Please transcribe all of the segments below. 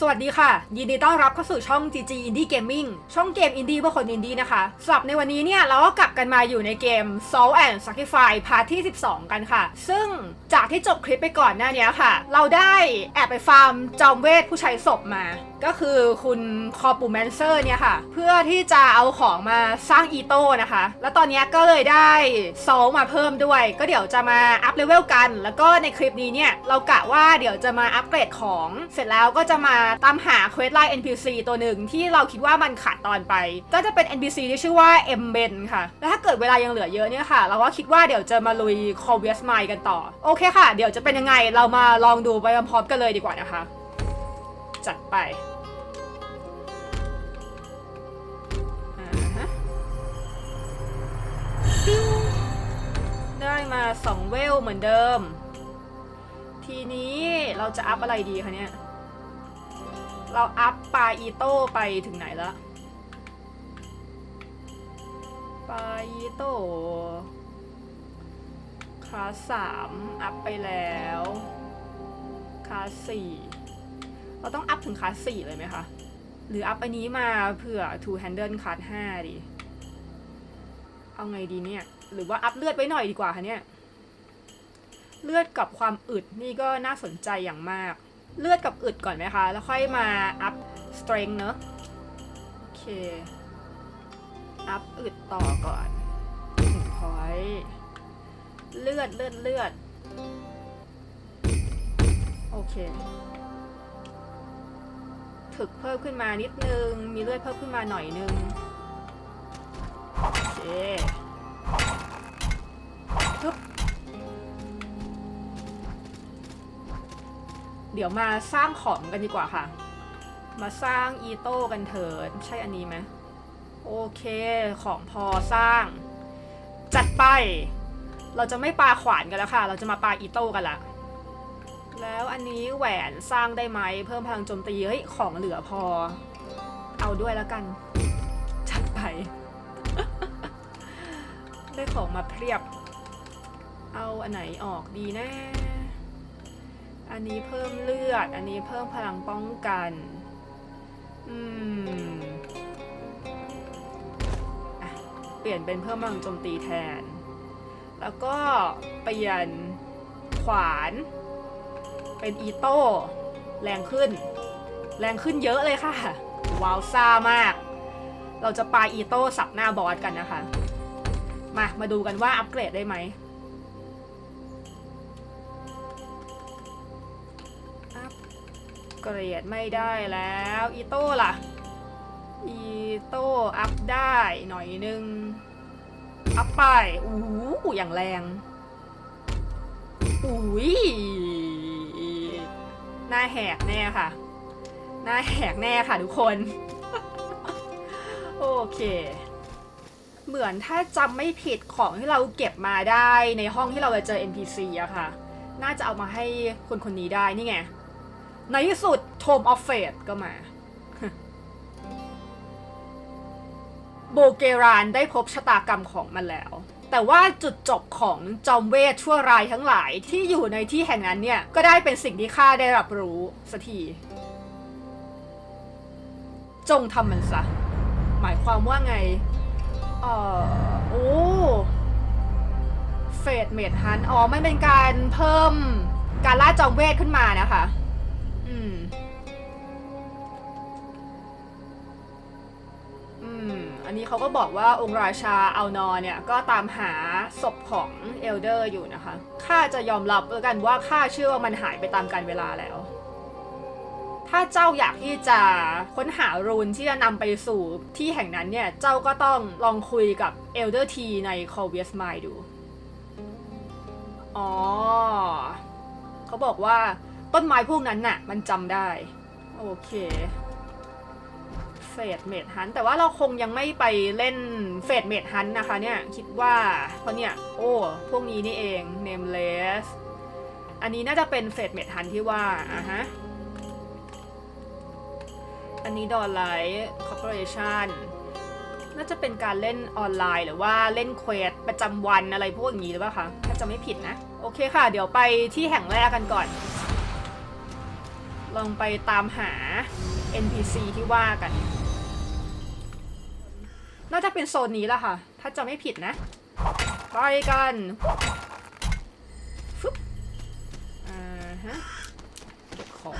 สวัสดีค่ะ ยินดีต้อนรับเข้าสู่ช่อง GG Indie Gaming ช่องเกมอินดี้เพื่อคนอินดี้นะคะสำหรับในวันนี้เนี่ย เราก็กลับกันมาอยู่ในเกม Soul and Sacrifice Part ที่ 12 กันค่ะ ซึ่งจากที่จบคลิปไปก่อนหน้านี้ค่ะ เราได้แอบไปฟาร์มจอมเวทผู้ใช้ศพมา ก็คือคุณคอปูแมนเซอร์เนี่ยค่ะ เพื่อที่จะเอาของมาสร้างอีโต้นะคะ แล้วตอนนี้ก็เลยได้โซลมาเพิ่มด้วย ก็เดี๋ยวจะมาอัพเลเวลกัน แล้วก็ในคลิปนี้เนี่ย เรากะว่าเดี๋ยวจะมาอัปเกรดของ เสร็จแล้วก็จะมาตามหาเควสไลน์ NPC ตัวหนึ่งที่เราคิดว่ามันขาดตอนไป ก็จะเป็น NPC ที่ชื่อว่า M Ben ค่ะ แล้วถ้าเกิดเวลายังเหลือเยอะเนี่ยค่ะ เราก็คิดว่าเดี๋ยวจะมาลุย c o v e s m i กันต่อ โอเคค่ะ เดี๋ยวจะเป็นยังไง เรามาลองดูไปพร้อมๆกันเลยดีกว่านะคะ จัดไป ได้มาสองเวลเหมือนเดิม ทีนี้เราจะอัพอะไรดีคะเนี่ย เราอัพปลาอีโต้ไปถึงไหนแล้วปลาอีโต้คลาสสามอัพไปแล้วคลาสสี่เราต้องอัพถึงคลาสสี่เลยไหมคะ หรืออัพอันนี้มาเผื่อ two handle คลาสห้าดี เอาไงดีเนี่ย หรือว่าอัพเลือดไว้หน่อยดีกว่าคะเนี่ย เลือดกับความอึดนี่ก็น่าสนใจอย่างมาก เลือดกับอึดก่อนไหมคะ แล้วค่อยมาอัพ strength เนอะโอเค อัพอึดต่อก่อนหนึ่งพอยเลือดเลือดเลือด โอเค ถึกเพิ่มขึ้นมานิดนึง มีเลือดเพิ่มขึ้นมาหน่อยนึง เคปึ๊บเดี๋ยวมาสร้างของกันดีกว่าค่ะ มาสร้างอีโต้กันเถิดใช่อันนี้ไหมโอเค ของพอสร้าง จัดไป เราจะไม่ปาขวานกันแล้วค่ะ เราจะมาปาอีโต้กันละแล้วอันนี้แหวนสร้างได้ไหม เพิ่มพลังโจมตีเฮ้ยของเหลือพอ เอาด้วยแล้วกัน จัดไป ได้ของมาเพียบ เอาอันไหนออกดีนะ อันนี้เพิ่มเลือด อันนี้เพิ่มพลังป้องกัน อืมอเปลี่ยนเป็นเพิ่มพลังโจมตีแทน แล้วก็เปลี่ยนขวาน เป็นอีโต้แรงขึ้น แรงขึ้นเยอะเลยค่ะ ว้าวซ่ามาก เราจะปาอีโต้สับหน้าบอสกันนะคะ มาดูกันว่าอัปเกรดได้ไหมอัปเกรดไม่ได้แล้ว อีโต้ล่ะ อีโต้อัพได้หน่อยนึง อัพไปอู้หูอย่างแรงอุ้ยหน้าแหกแน่ค่ะ หน้าแหกแน่ค่ะทุกคน โอเค เหมือนถ้าจำไม่ผิดของที่เราเก็บมาได้ในห้องที่เราจะเจอ NPC อะค่ะ น่าจะเอามาให้คนคนนี้ได้นี่ไง ในที่สุด Tome of Fate ก็มาโบเกรานได้พบชะตากรรมของมันแล้ว แต่ว่าจุดจบของจอมเวทชั่วร้ายทั้งหลายที่อยู่ในที่แห่งนั้นเนี่ย ก็ได้เป็นสิ่งที่ข้าได้รับรู้สักที จงทำมันซะ หมายความว่าไง เอ่อโอ้เฟดเมดฮันอ๋อมันเป็นการเพิ่มการล่าจอมเวทขึ้นมานะคะ อืม อืม อันนี้เขาก็บอกว่าองค์ราชาเอัลนอร์เนี่ย ก็ตามหาศพของเอลเดอร์อยู่นะคะ ข้าจะยอมรับแล้วกันว่าข้าเชื่อว่ามันหายไปตามกาลเวลาแล้ว ถ้าเจ้าอยากที่จะค้นหารูนที่จะนำไปสู่ที่แห่งนั้นเนี่ย เจ้าก็ต้องลองคุยกับเอลเดอร์ทีใน c o v i u s m i ดู อ๋อ เขาบอกว่าต้นไม้พวกนั้นน่ะ มันจำได้ โอเคเฟดเมดฮันแต่ว่าเราคงยังไม่ไปเล่นเฟดเมดฮันนะคะเนี่ย คิดว่าเพราะเนี่ย โอ้ พวกนี้นี่เอง Nameless อันนี้น่าจะเป็นเฟดเมดฮันที่ว่าอะฮะ อันนี้ดอลไลท์คอร์ปอเรชั่นน่าจะเป็นการเล่นออนไลน์หรือว่าเล่นเควสประจำวันอะไรพวกอย่างนี้หรือเปล่าคะถ้าจะไม่ผิดนะ โอเคค่ะ เดี๋ยวไปที่แห่งแรกกันก่อน ลองไปตามหา NPC ที่ว่ากัน น่าจะเป็นโซนนี้แหละค่ะ ถ้าจะไม่ผิดนะ ไปกันฟึบอ่าฮะเก็บของ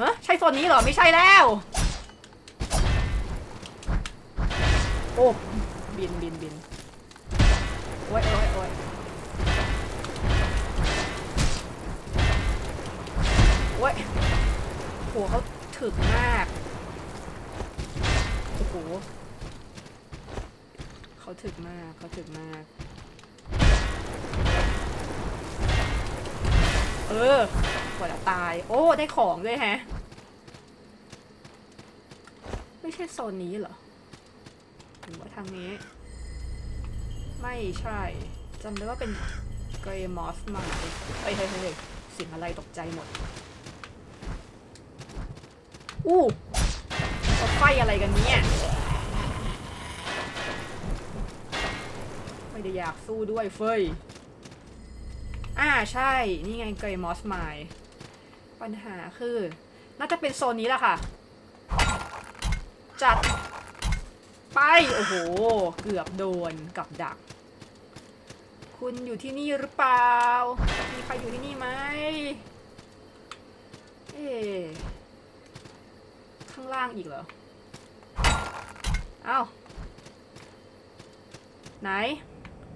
ฮะใช่โซนนี้เหรอ ไม่ใช่แล้ว โอ้ บินบินบินโอ้ยโอ้ยโอ้ยโอ้ยโหเขาถึกมาก โอ้โหเขาถึกมากเขาถึกมาก เออกว่าจะตาย โอ้ ได้ของด้วยแฮะ ไม่ใช่โซนนี้เหรอหรือว่าทางนี้ ไม่ใช่จำได้ว่าเป็นเกรมอสมาเฮ้ยเฮ้ยเฮ้ยเสิ่งอะไรตกใจหมด อู้รถไฟอะไรกันเนี่ย ไม่ได้อยากสู้ด้วยเฟย อ่าใช่ นี่ไงเกรมอสไมล์ปัญหาคือ น่าจะเป็นโซนนี้แหละค่ะ จัด ไป โอ้โห เกือบโดนกับดัก คุณอยู่ที่นี่หรือเปล่า มีใครอยู่ที่นี่ไหม เอ๊ะข้างล่างอีกเหรอ เอ้า ไหน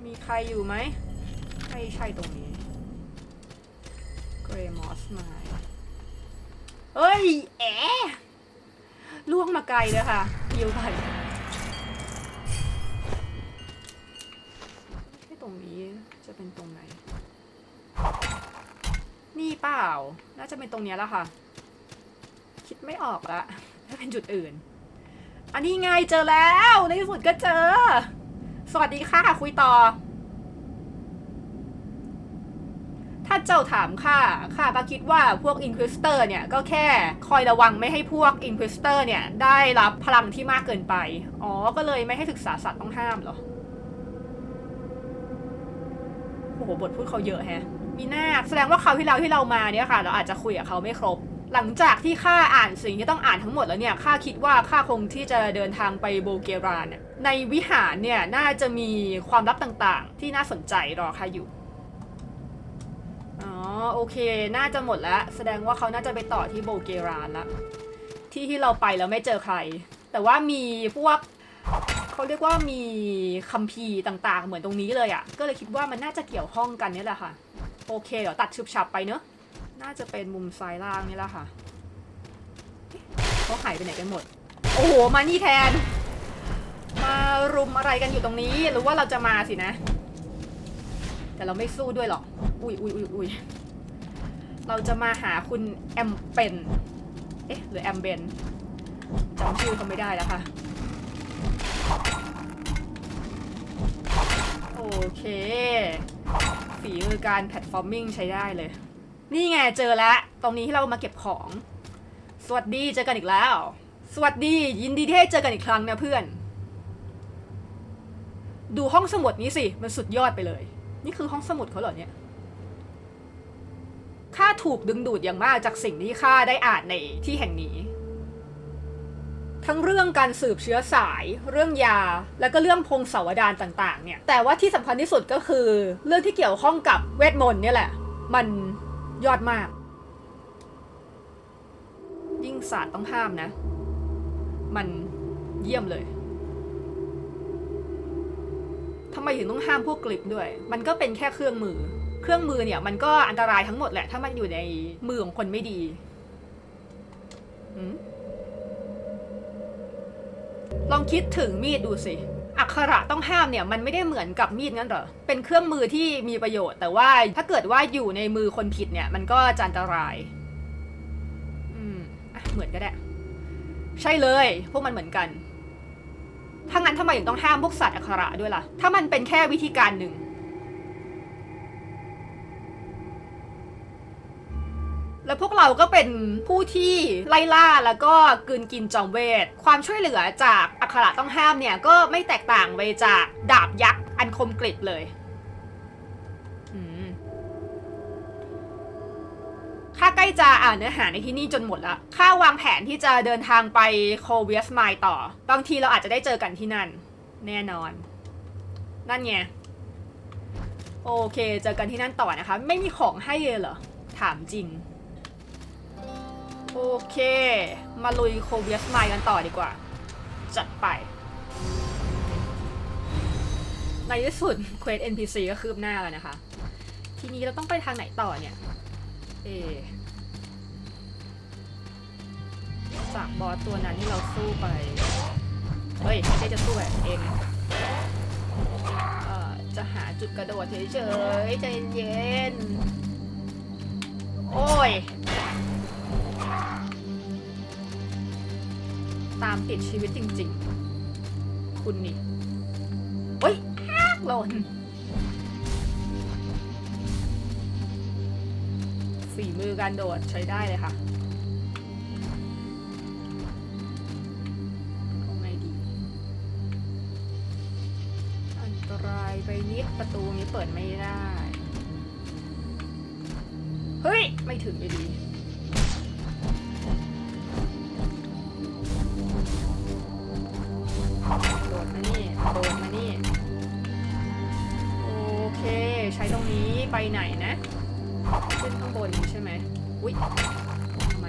มีใครอยู่ไหมไม่ใช่ตรงนี้ เรมอสมาเอ้ย แอะล่วงมาไกลเลยค่ะยิวไปไม่ตรงนี้จะเป็นตรงไหน นี่เปล่า น่าจะเป็นตรงนี้แล้วค่ะ คิดไม่ออกละถ้าเป็นจุดอื่น อันนี้ไงเจอแล้ว ในที่สุดก็เจอ สวัสดีค่ะ คุยต่อ ถ้าเจ้าถามข้าข้าก็คิดว่าพวกอินควิสเตอร์เนี่ยก็แค่คอยระวังไม่ให้พวกอินควิสเตอร์เนี่ยได้รับพลังที่มากเกินไป อ๋อ ก็เลยไม่ให้ศึกษาสัตว์ต้องห้ามเหรอ โอ้โห บทพูดเขาเยอะแฮะ มีหน้าแสดงว่าคราวที่แล้วที่เรามาเนี่ยค่ะ เราอาจจะคุยกับเขาไม่ครบ หลังจากที่ข้าอ่านสิ่งที่ต้องอ่านทั้งหมดแล้วเนี่ย ข้าคิดว่าข้าคงที่จะเดินทางไปโบเกรานในวิหารเนี่ยน่าจะมีความลับต่างๆ ที่น่าสนใจรอข้าอยู่ โอเค น่าจะหมดแล้ว แสดงว่าเขาน่าจะไปต่อที่โบเกรานละที่ที่เราไปแล้วไม่เจอใคร แต่ว่ามีพวกเขาเรียกว่ามีคัมภีร์ต่างๆ เหมือนตรงนี้เลยอะ่ะ ก็เลยคิดว่ามันน่าจะเกี่ยวข้องกันนี่แหละค่ะ โอเค เดี๋ยวตัดชุบฉับไปเนอะ น่าจะเป็นมุมซ้ายล่างนี่แหละค่ะเอ๊ะเขาหายไปไหนกันหมด โอ้โห มานี่แทน มารุมอะไรกันอยู่ตรงนี้ หรือว่าเราจะมาสินะ แต่เราไม่สู้ด้วยหรอก อุ้ยอุ้ยอุ้ยอุ้ย เราจะมาหาคุณแอมเป็น เอ๊ะ หรือแอมเบนจำชื่อเขาไม่ได้แล้วค่ะ โอเค ฝีมือการแพลตฟอร์มิ่งใช้ได้เลย นี่ไงเจอแล้วตรงนี้ที่เรามาเก็บของ สวัสดีเจอกันอีกแล้ว สวัสดียินดีที่ได้เจอกันอีกครั้งนะเพื่อน ดูห้องสมุดนี้สิ มันสุดยอดไปเลย นี่คือห้องสมุดเขาเหรอเนี่ย ข้าถูกดึงดูดอย่างมากจากสิ่งที่ข้าได้อ่านในที่แห่งนี้ ทั้งเรื่องการสืบเชื้อสาย เรื่องยา แล้วก็เรื่องพงศาวดารต่างๆ เนี่ย แต่ว่าที่สำคัญที่สุดก็คือ เรื่องที่เกี่ยวข้องกับเวทมนต์เนี่ยแหละ มันยอดมาก ยิ่งศาสตร์ต้องห้ามนะ มันเยี่ยมเลยทำไมถึงต้องห้ามพวกกลิปด้วย มันก็เป็นแค่เครื่องมือ เครื่องมือเนี่ยมันก็อันตรายทั้งหมดแหละ ถ้ามันอยู่ในมือของคนไม่ดีลองคิดถึงมีดดูสิอักขระต้องห้ามเนี่ยมันไม่ได้เหมือนกับมีดงั้นเหรอ เป็นเครื่องมือที่มีประโยชน์ แต่ว่าถ้าเกิดว่าอยู่ในมือคนผิดเนี่ย มันก็จะอันตราย อืมอะเหมือนก็ได้ ใช่เลย พวกมันเหมือนกัน ถ้างั้นทำไมถึงต้องห้ามพวกสัตว์อักขระด้วยล่ะ ถ้ามันเป็นแค่วิธีการหนึ่ง แล้วพวกเราก็เป็นผู้ที่ไล่ล่าแล้วก็กืนกินจอมเวท ความช่วยเหลือจากอักขระต้องห้ามเนี่ยก็ไม่แตกต่างไปจากดาบยักษ์อันคมกริบเลยข้าใกล้จะอ่านเนื้อหาในที่นี่จนหมดละข้าวางแผนที่จะเดินทางไปโคเวียสไมล์ต่อ บางทีเราอาจจะได้เจอกันที่นั่น แน่นอน นั่นไง โอเค เจอกันที่นั่นต่อนะคะ ไม่มีของให้เลยเหรอ ถามจริง โอเค มาลุยโคเวียสไมล์กันต่อดีกว่า จัดไป ในที่สุดเควส NPC ก็คืบหน้าแล้วนะคะ ทีนี้เราต้องไปทางไหนต่อเนี่ย เอ จากบอสตัวนั้นที่เราสู้ไป เฮ้ย ไม่ใช่จะสู้แบบเองเอ่อจะหาจุดกระโดดเฉยๆใจเย็น โอ้ยามติดชีวิตจริง ๆ คุณนี่เฮ้ยฮักหล่นฝีมือการโดดใช้ได้เลยค่ะเอาไงดี อันตรายไปนิดประตูนี้เปิดไม่ได้ เฮ้ย ไม่ถึงอยู่ดี ช่ไหมอุ๊ยทำไม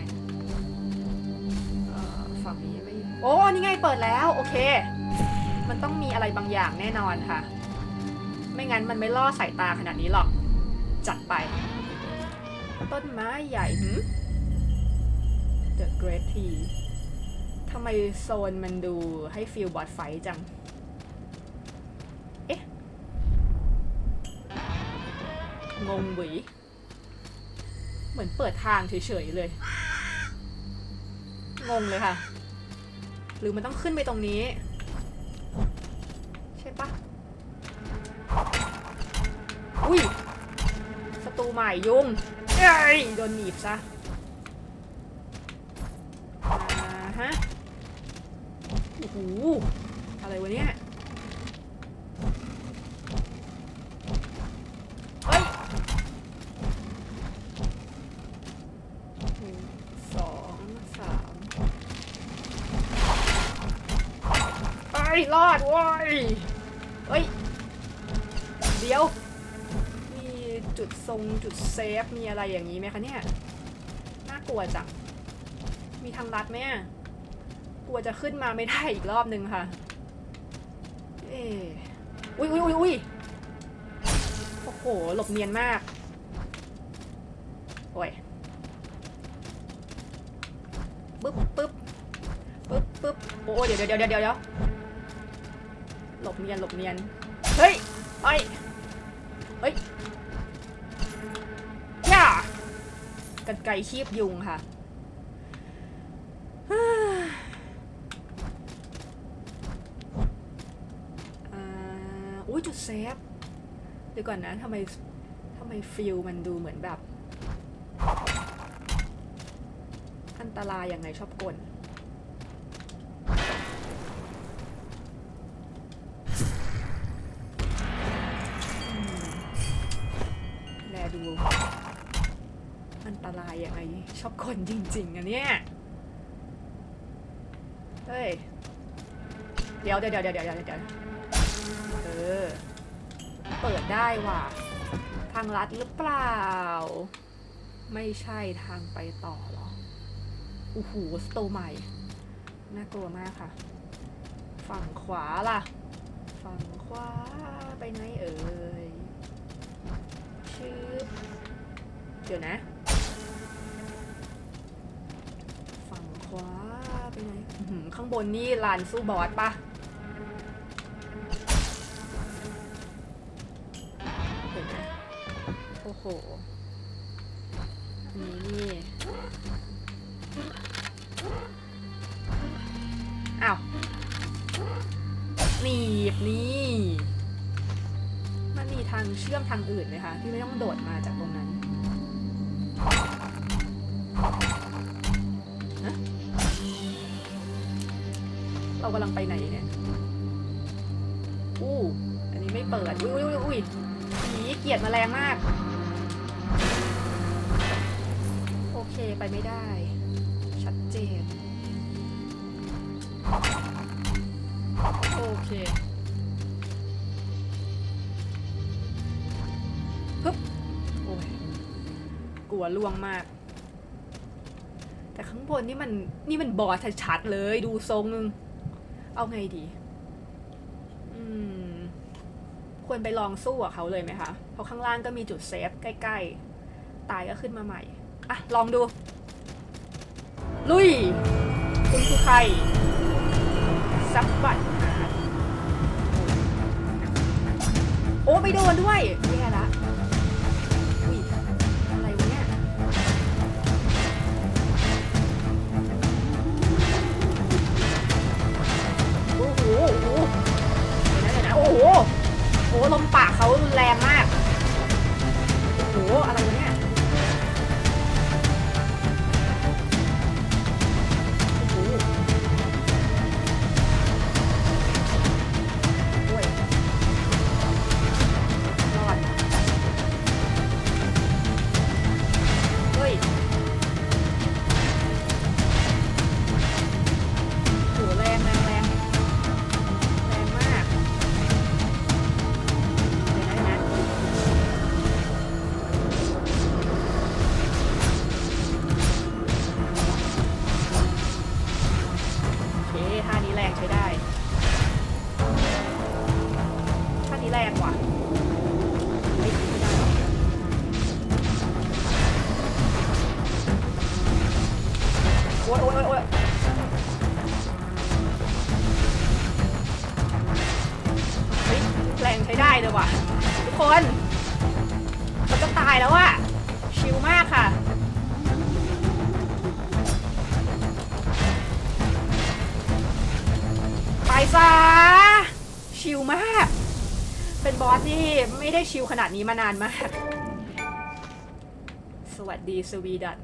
เอ่อฝั่งนี้ไม่โอ้นี่ไงเปิดแล้วโอเค มันต้องมีอะไรบางอย่างแน่นอนค่ะ ไม่งั้นมันไม่ล่อสายตาขนาดนี้หรอก จัดไป ต้นไม้ใหญ่หืม The Great Tree ทำไมโซนมันดูให้ฟีลบอสไฟจังเอ๊ะงงหวี เหมือนเปิดทางเฉยๆเลย งงเลยค่ะ หรือมันต้องขึ้นไปตรงนี้ ใช่ปะอุ้ยศัตรูใหม่ยุงเอ้ยโดนหนีบซะอ่าฮะโอ้โหอะไรวะเนี่ย รงจุดเซฟมีอะไรอย่างนี้ไหมคะเนี่ยน่ากลัวจังมีทางลัดไหมกลัวจะขึ้นมาไม่ได้อีกรอบนึงค่ะ เอ๊ะอุ้ยอุ้ยอุ้ยอุ้ยโอ้โหหลบเนียนมากโอ้ยปึ๊บปึ๊บปึ๊บปึ๊บโอ้เดี๋ยวเดี๋ยวเดี๋ยวเดี๋ยวหลบเนียนหลบเนียนเฮ้ยไป กันไกรคีบยุงค่ะ อุ้ยจุดเซฟเดี๋ยวก่อนนะทำไมทำไมฟิลมันดูเหมือนแบบ อันตรายยังไงชอบกลน ยังไงชอบกลจริงๆอะเนี่ยเฮ้ยเดี๋ยวเดี๋ยวเดี๋ยวเดี๋ยวเดี๋ยวเดี๋ยวเออ เปิดได้ว่ะ ทางลัดหรือเปล่า ไม่ใช่ทางไปต่อหรอโอ้โหสโตใหม่ น่ากลัวมากค่ะ ฝั่งขวาล่ะ ฝั่งขวาไปไหนเอ่ยชืบเดี๋ยวนะ ไปไหนอื้อหือข้างบนนี่ลานสู้บอสปะเห็นไหมโอ้โหอันนี้นี่อ้าวหนีบนี่มันมีทางเชื่อมทางอื่นไหมคะที่ไม่ต้องโดดมาจากตรงนั้น เรากำลังไปไหนเนี่ย อู้ อันนี้ไม่เปิด อุ้ยอุ้ยอุ้ยผีเกลียดแมลงมาก โอเคไปไม่ได้ ชัดเจน โอเคฮึบโอ้ยกลัวล่วงมาก แต่ข้างบนนี่มันนี่มันบอสชัดๆเลยดูทรงนึง เอาไงดี อืม ควรไปลองสู้กับเขาเลยไหมคะ เพราะข้างล่างก็มีจุดเซฟใกล้ๆ ตายก็ขึ้นมาใหม่ อะ ลองดู ลุย คุณคือใครซับบัตหาโอ้ไม่โดนด้วยแย่ละ ได้ชิลขนาดนี้มานานมาก สวัสดีสวีดัน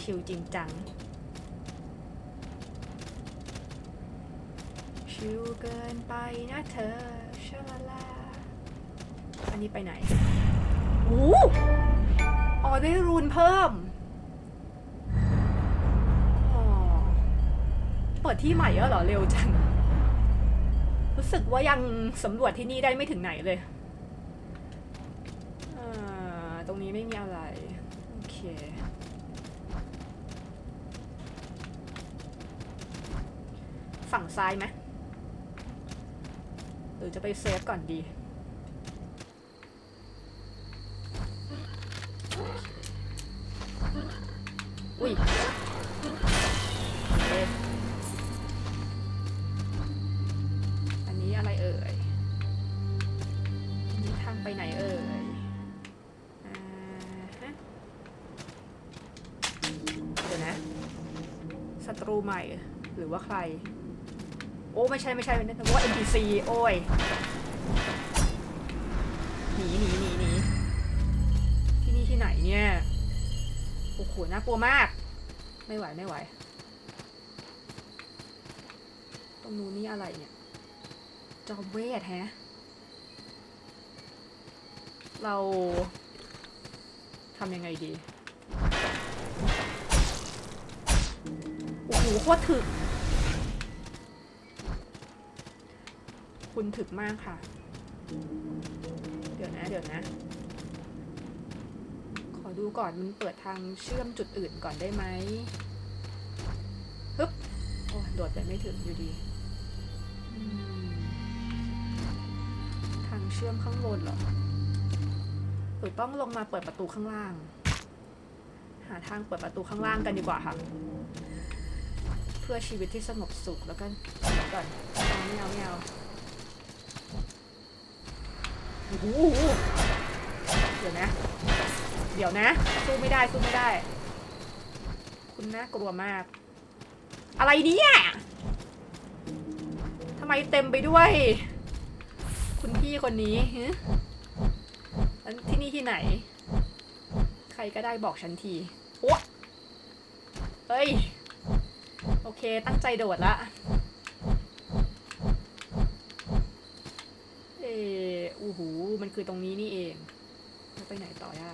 ชิลจริงจัง ชิวเกินไปนะเธอชลาลา อันนี้ไปไหนโอ้อ๋อได้รูนเพิ่มเปิดที่ใหม่แล้วเหรอ เร็วจัง รู้สึกว่ายังสำรวจที่นี่ได้ไม่ถึงไหนเลยตรงนี้ไม่มีอะไร โอเค ฝั่งซ้ายไหมหรือจะไปเซฟก่อนดี อุ้ย ว่าใคร โอ้ไม่ใช่ไม่ใช่ไม่ใช่ว่า NPC โอ้ยหนีหนีหนีหนีที่นี่ที่ไหนเนี่ย โอ้โหน่ากลัวมาก ไม่ไหวไม่ไหว ตรงนู้นนี่อะไรเนี่ย จอมเวทแฮะ เราทำยังไงดี โอ้โหโคตรถึก คุณถึกมากค่ะ เดี๋ยวนะ เดี๋ยวนะ ขอดูก่อนมันเปิดทางเชื่อมจุดอื่นก่อนได้ไหมฮึบโอ้โดดไปไม่ถึงอยู่ดี ทางเชื่อมข้างบนเหรอหรือต้องลงมาเปิดประตูข้างล่าง หาทางเปิดประตูข้างล่างกันดีกว่าค่ะ เพื่อชีวิตที่สงบสุขแล้วกันเดี๋ยวก่อนไม่เอาไม่เอา โอ้โหเดี๋ยวนะ เดี๋ยวนะ สู้ไม่ได้ สู้ไม่ได้ คุณน่ากลัวมาก อะไรเนี่ยทำไมเต็มไปด้วย คุณพี่คนนี้ฮะแล้วที่นี่ที่ไหน ใครก็ได้บอกฉันที โอ้เฮ้ย โอเค ตั้งใจโดดละ เอออู้หูมันคือตรงนี้นี่เองแล้วไปไหนต่อได้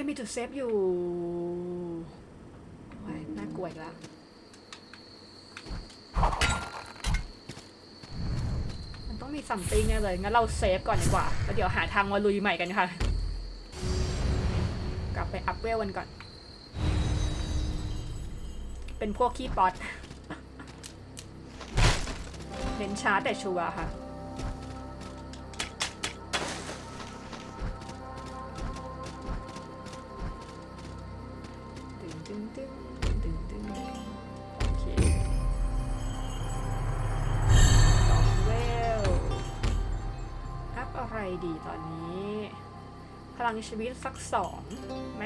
อ๋อโอเคมีจุดเซฟอยู่โอ้น่ากลัวอีกแล้วมันต้องมีซัมติงแน่เลย งั้นเราเซฟก่อนดีกว่า แล้วเดี๋ยวหาทางมาลุยใหม่กันค่ะ กลับไปอัพเวลกันก่อน เป็นพวกขี้ป๊อตเน้นช้าแต่ชัวร์ค่ะ ลังชีวิตสักสองไหม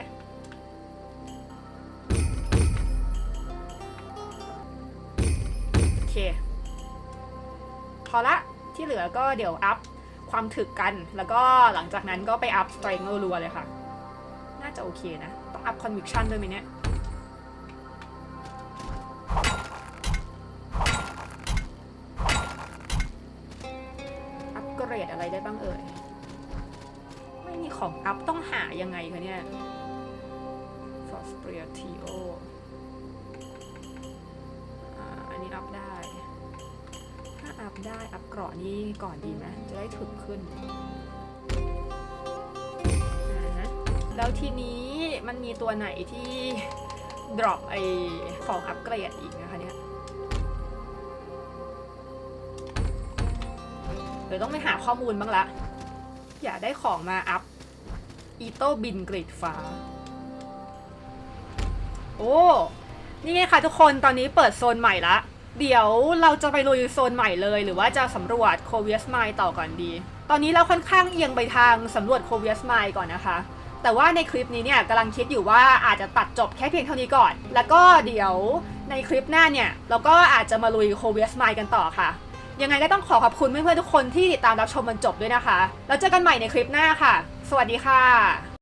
โอเค พอละที่เหลือก็เดี๋ยวอัพความถึกกัน แล้วก็หลังจากนั้นก็ไปอัพสเตรงรัวเลยค่ะ น่าจะโอเคนะ ต้องอัพคอนวิคชั่นด้วยไหมเนี่ย นี้ก่อนดีไหมจะได้ถึกขึ้นอ่าฮะแล้วทีนี้มันมีตัวไหนที่ drop ไอของอัปเกรดอีกนะคะเนี่ยเดี๋ยวต้องไปหาข้อมูลบ้างละ อยากได้ของมาอัพอีโต้บินกรีดฟ้า โอ้ นี่ไงค่ะทุกคนตอนนี้เปิดโซนใหม่ละ เดี๋ยวเราจะไปลุยโซนใหม่เลยหรือว่าจะสำรวจโคเวียสไมล์ต่อก่อนดี ตอนนี้เราค่อนข้างเอียงไปทางสำรวจโคเวียสไมล์ก่อนนะคะ แต่ว่าในคลิปนี้เนี่ยกำลังคิดอยู่ว่าอาจจะตัดจบแค่เพียงเท่านี้ก่อน แล้วก็เดี๋ยวในคลิปหน้าเนี่ยเราก็อาจจะมาลุยโคเวียสไมล์กันต่อค่ะ ยังไงก็ต้องขอขอบคุณเพื่อนๆทุกคนที่ติดตามรับชมมันจบด้วยนะคะ แล้วเจอกันใหม่ในคลิปหน้าค่ะ สวัสดีค่ะ